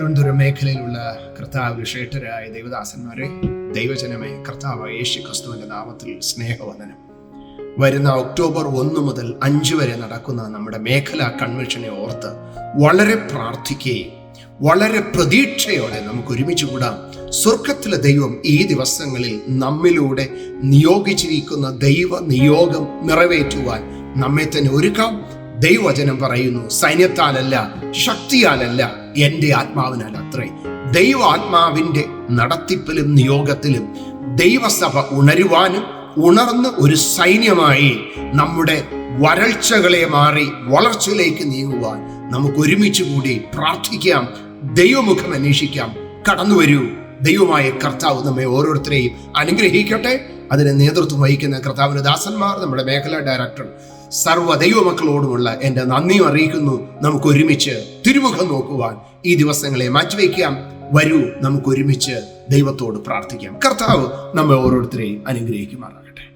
തിരുവനന്തപുരം മേഖലയിലുള്ള കർത്താവ് ക്ഷേത്രരായ ദൈവദാസന്മാരെ ദൈവജനമേ കർത്താവ് യേശു ക്രിസ്തുവിന്റെ നാമത്തിൽ സ്നേഹവന്ദനം. വരുന്ന ഒക്ടോബർ ഒന്ന് മുതൽ അഞ്ച് വരെ നടക്കുന്ന നമ്മുടെ മേഖലാ കൺവെൻഷനെ ഓർത്ത് വളരെ പ്രാർത്ഥിക്കുകയും വളരെ പ്രതീക്ഷയോടെ നമുക്ക് ഒരുമിച്ച് കൂടാം. സ്വർഗത്തിലെ ദൈവം ഈ ദിവസങ്ങളിൽ നമ്മിലൂടെ നിയോഗിച്ചിരിക്കുന്ന ദൈവ നിയോഗം നിറവേറ്റുവാൻ നമ്മെ തന്നെ ഒരുക്കാം. ദൈവവചനം പറയുന്നു സൈന്യത്താലല്ല ശക്തിയാലല്ല എന്റെ ആത്മാവിനാൽ അത്രേ. ദൈവ ആത്മാവിന്റെ നടത്തിപ്പിലും നിയോഗത്തിലും ദൈവസഭ ഉണരുവാനും ഉണർന്ന് ഒരു സൈന്യമായി നമ്മുടെ വരൾച്ചകളെ മാറി വളർച്ചയിലേക്ക് നീങ്ങുവാൻ നമുക്ക് ഒരുമിച്ച് കൂടി പ്രാർത്ഥിക്കാം ദൈവമുഖം അന്വേഷിക്കാം. കടന്നു വരൂ ദൈവമായ കർത്താവ് നമ്മെ ഓരോരുത്തരെയും അനുഗ്രഹിക്കട്ടെ. അതിന് നേതൃത്വം വഹിക്കുന്ന കർത്താവിന്റെ ദാസന്മാർ നമ്മുടെ മേഖലാ ഡയറക്ടർ സർവ ദൈവമക്കളോടുമുള്ള എന്റെ നന്ദിയും അറിയിക്കുന്നു. നമുക്ക് ഒരുമിച്ച് തിരുമുഖം നോക്കുവാൻ ഈ ദിവസങ്ങളെ മാറ്റിവെക്കാം. വരൂ നമുക്ക് ഒരുമിച്ച് ദൈവത്തോട് പ്രാർത്ഥിക്കാം. കർത്താവ് നമ്മെ ഓരോരുത്തരെയും അനുഗ്രഹിക്കുമാറാകട്ടെ.